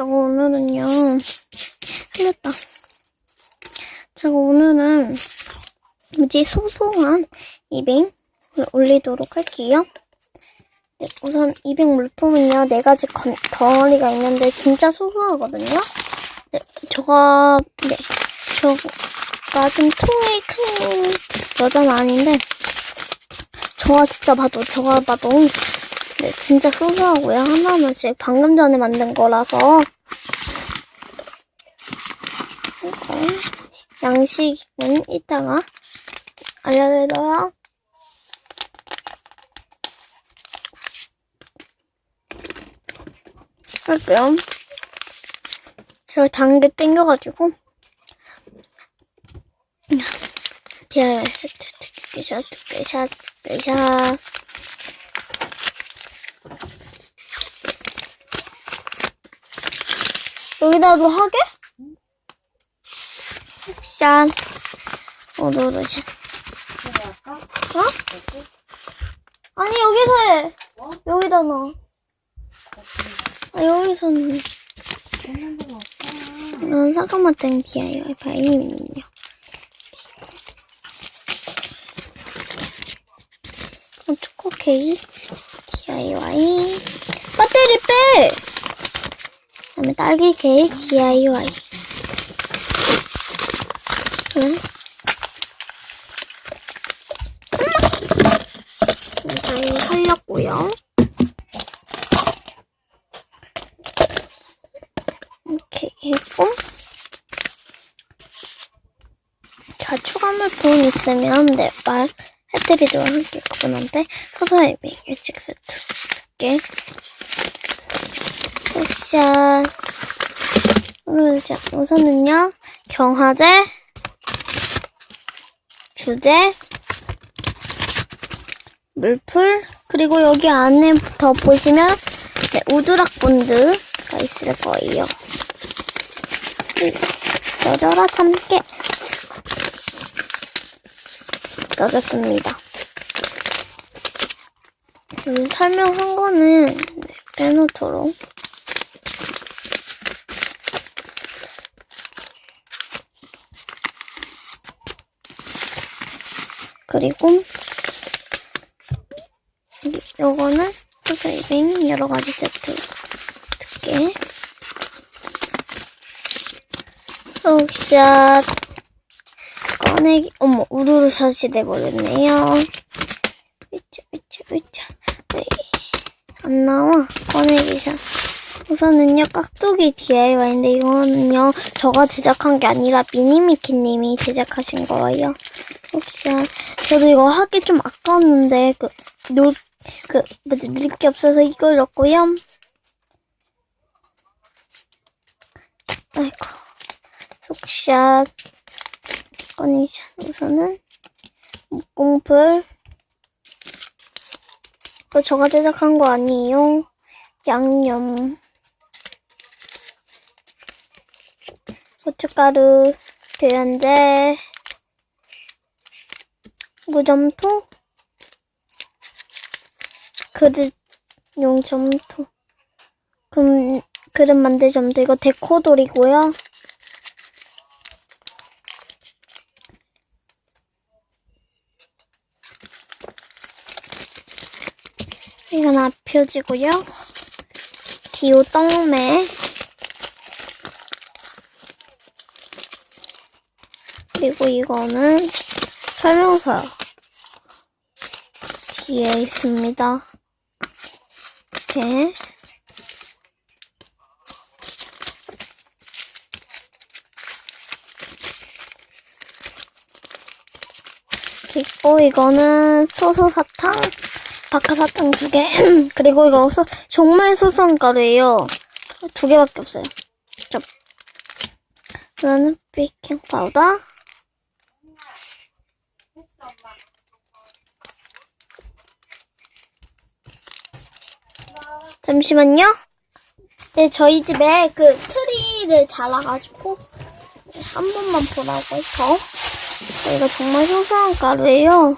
제가 오늘은요, 흘렸다. 제가 오늘은 뭐지, 소소한 이빙을 올리도록 할게요. 네, 우선 이빙 물품은요, 네 가지 건, 덩어리가 있는데, 진짜 소소하거든요. 네, 저가, 네, 저가 좀 통이 큰 여자는 아닌데, 저가 진짜 봐도, 저가 봐도, 네, 진짜 소소하고요. 하나하나씩 방금 전에 만든 거라서. 이거, 양식은 이따가 알려드려요. 할게요. 제가 단게 땡겨가지고. 제가 세트 두께샷, 두께샷, 두께샷. 여기다도 하게? 샷. 오도로 샷. 어? 아니, 여기서 해. 여기다 넣어. 아, 여기서는. 난 사과맛 땡 DIY 바이민요. 어, 케이크 DIY. 배터리 빼! 그다음에 딸기 케이크 DIY. 응? 잘 살렸고요. 이렇게 했고 자 추가 물품 있으면 네 말해드리도록 할게요 그분한테 서서이빙 일찍 세트 두개 섹션 우선은요 경화제 주제 물풀 그리고 여기 안에 더 보시면 네, 우드락 본드가 있을 거예요. 여져라 참깨 넣어줬습니다. 음, 설명한 거는 네, 빼놓도록. 그리고 요거는 소세이빙 여러 가지 세트 두께. 옥샷. 꺼내기 어머 우르르 샷이 돼버렸네요 안 나와. 꺼내기샷 우선은요 깍두기 DIY인데 이거는요 저가 제작한 게 아니라 미니미키님이 제작하신 거예요. 옥샷 저도 이거 하기 좀 아까웠는데 그 노, 그, 뭐지, 넣을 게 없어서 이걸 넣고요. 아이고, 속샷, 꺼니샷, 우선은, 목공풀. 이거 저가 제작한 거 아니에요. 양념. 고춧가루, 배연제, 무점토, 그릇용. 금, 그릇 만들 점토. 이거 데코돌이고요. 이건 앞표지고요. 디오 떡매. 그리고 이거는 설명서 뒤에 있습니다. 이렇게 그리고 이거는 소소사탕 바카사탕 두 개. 그리고 이거 소, 정말 소소한 가루예요. 두 개밖에 없어요. 자, 이거는 베이킹 파우더. 잠시만요. 네, 저희 집에 그 트리를 자라가지고 한 번만 보라고 해서 저희가 정말 소소한 가루예요.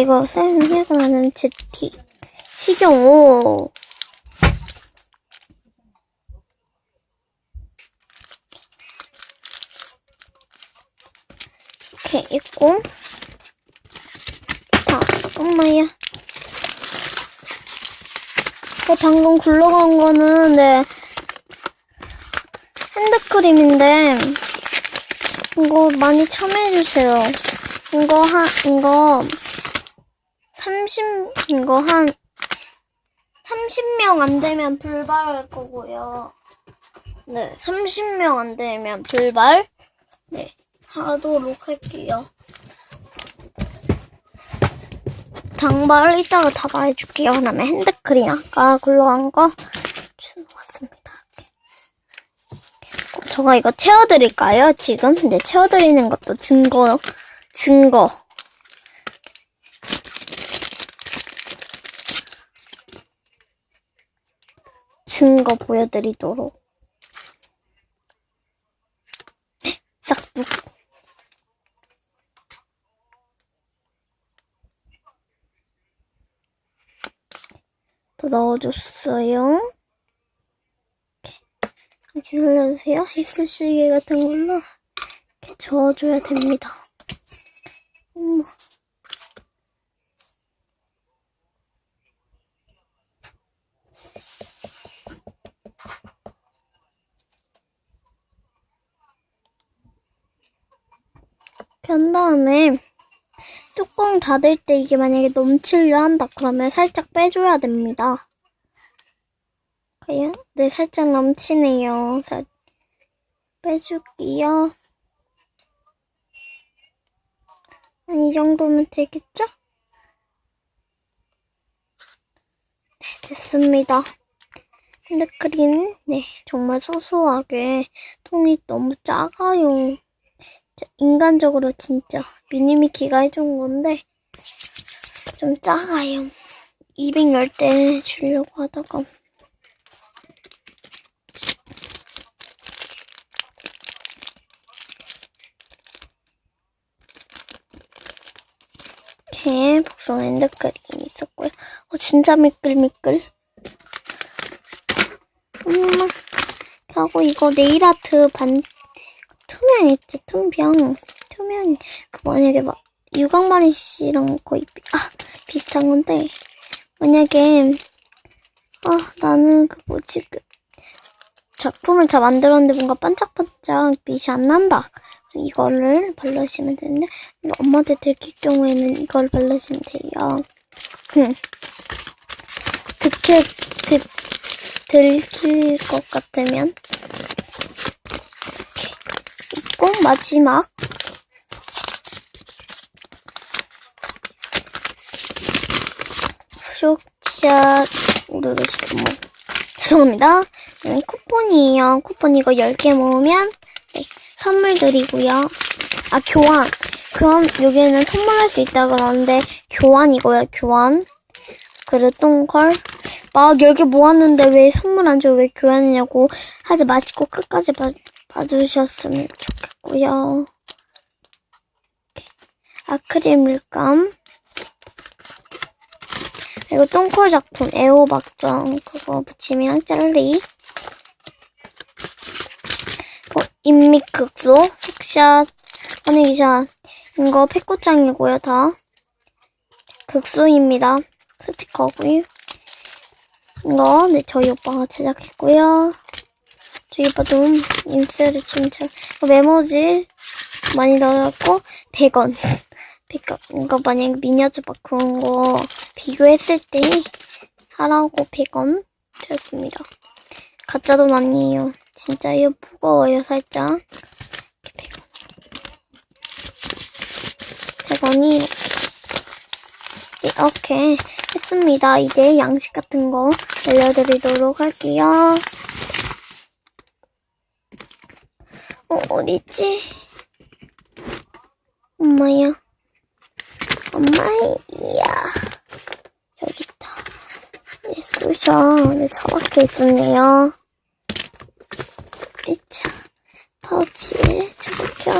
이거 생각나는 제티. 식용, 오. 이렇게 있고. 자, 엄마야. 어, 방금 굴러간 거는, 네. 핸드크림인데, 이거 많이 참여해주세요. 이거 한, 이거, 30, 이거 한, 30명 안 되면 불발할 거고요. 네, 30명 안 되면 불발, 네, 하도록 할게요. 당발 이따가 다 말해줄게요. 그 다음에 핸드크림 아까 굴러간 거 주워 왔습니다. 저가 이거 채워드릴까요? 지금? 네, 채워드리는 것도 증거, 증거. 증거 보여드리도록. 싹둑. 또 넣어줬어요. 이렇게 살려주세요. 휘슬시계 같은 걸로 이렇게 저어줘야 됩니다. 어머. 한 다음에 뚜껑 닫을 때 이게 만약에 넘치려 한다 그러면 살짝 빼줘야 됩니다. 과연? 네, 살짝 넘치네요. 살 빼줄게요. 한 이 정도면 되겠죠? 네, 됐습니다. 핸드크림, 네, 정말 소소하게 통이 너무 작아요. 인간적으로 진짜 미니미키가 해준 건데 좀 작아요. 210대 주려고 하다가 이렇게 복숭아 핸드크림이 있었고요. 어, 진짜 미끌미끌. 엄마. 하고 이거 네일아트 반 있지 투명 그 만약에 막 유광마니 씨랑 거의 비, 아 비슷한 건데. 만약에 아 나는 그 뭐지 그 작품을 다 만들었는데 뭔가 반짝반짝 빛이 안 난다. 이거를 발라주시면 되는데 엄마한테 들킬 경우에는 이걸 발라주시면 돼요. 음. 득 들킬 것 같으면. 꼭 마지막 쇼샷 누르시고 뭐 죄송합니다. 네, 쿠폰이에요. 쿠폰 이거 10개 모으면 네, 선물 드리고요. 아 교환 교환 여기는 선물할 수 있다 그러는데 교환 이거야 교환 그래 똥걸 막 10개 모았는데 왜 선물 안 줘 왜 교환이냐고 하지 마시고 끝까지 봐, 봐주셨으면 좋겠 고요. 아크릴 물감. 그리고 똥콜 작품 애호박정. 그거 붙이면 젤리. 어, 인미극소 속샷 꺼내기샷. 이거 팩고장이고요 다. 극소입니다. 스티커고요. 이거 네 저희 오빠가 제작했고요. 저희 오빠도 인스를 지금 잘 메모지 많이 넣어놨고 100원. 100원. 이거 만약에 미니어처 막 그런 거 비교했을 때 하라고 100원 드렸습니다. 가짜 돈 아니에요. 진짜 이거 무거워요 살짝. 이렇게 100원. 100원이 이렇게 했습니다. 이제 양식 같은 거 알려드리도록 할게요 어, 어딨지? 엄마야. 엄마야. 여기 있다. 네, 쑤셔. 네, 저렇게 있었네요. 이차 파우치에 저렇게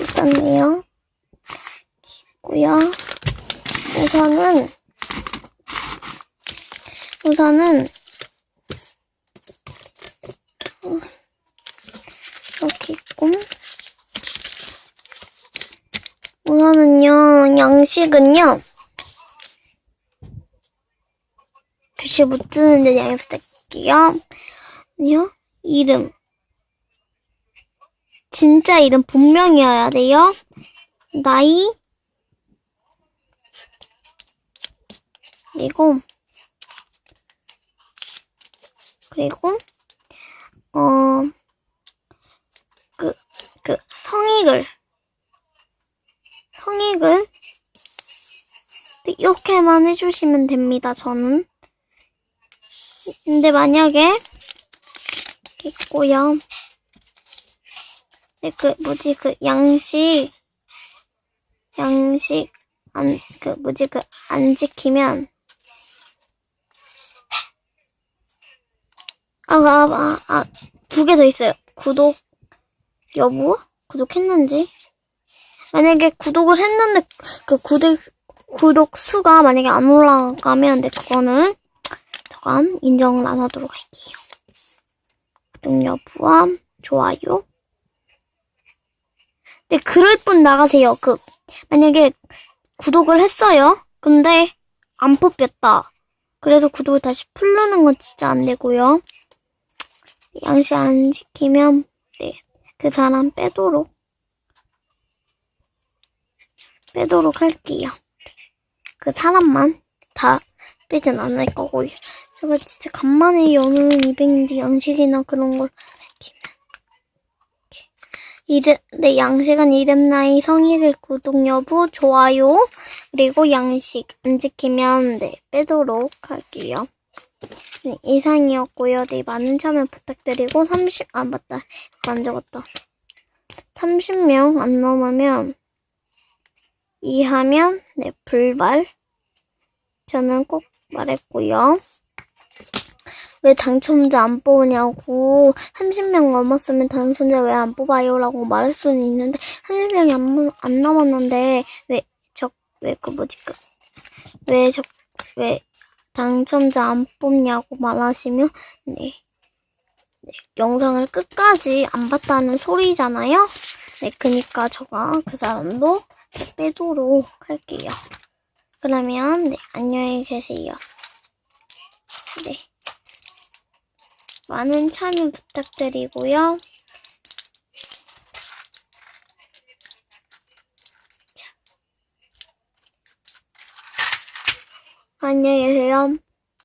있었네요. 있고요. 우선은 우선은 어, 이렇게 있고 우선은요 양식은요. 글씨 못 쓰는데 양해 부탁드릴게요. 요 이름. 진짜 이름 본명이어야 돼요. 나이. 그리고 그리고 어 그 그 성익을 성익을 이렇게만 해주시면 됩니다. 저는 근데 만약에 있고요. 근데 그 뭐지 그 양식 양식 안 그 뭐지 그 안 지키면 아, 아, 아, 두개 더 있어요. 구독 여부? 구독했는지? 만약에 구독을 했는데 그 구독 구독 수가 만약에 안 올라가면 네 그거는 저가 인정을 안 하도록 할게요. 구독 여부와 좋아요. 네 그럴 분 나가세요. 그 만약에 구독을 했어요. 근데 안 뽑혔다. 그래서 구독을 다시 풀르는 건 진짜 안 되고요. 양식 안 지키면 네, 그 사람 빼도록 빼도록 할게요. 그 사람만 다 빼진 않을 거고요. 제가 진짜 간만에 여는 이벤트 양식이나 그런 걸. 이름 네 양식은 이름 나이 성일 구독 여부 좋아요 그리고 양식 안 지키면 네 빼도록 할게요. 네, 이상이었고요. 네, 많은 참여 부탁드리고 30, 아 맞다. 이거 안 적었다. 30명 안 넘으면 이 하면 네, 불발. 저는 꼭 말했고요. 왜 당첨자 안 뽑으냐고 30명 넘었으면 당첨자 왜 안 뽑아요? 라고 말할 수는 있는데 30명이 안, 안 넘었는데 왜저왜그 뭐지 그왜저왜 당첨자 안 뽑냐고 말하시면 네. 네, 영상을 끝까지 안 봤다는 소리잖아요. 네, 그니까 저가 그 사람도 빼도록 할게요. 그러면 네, 안녕히 계세요. 네. 많은 참여 부탁드리고요. 자. 안녕히 계세요.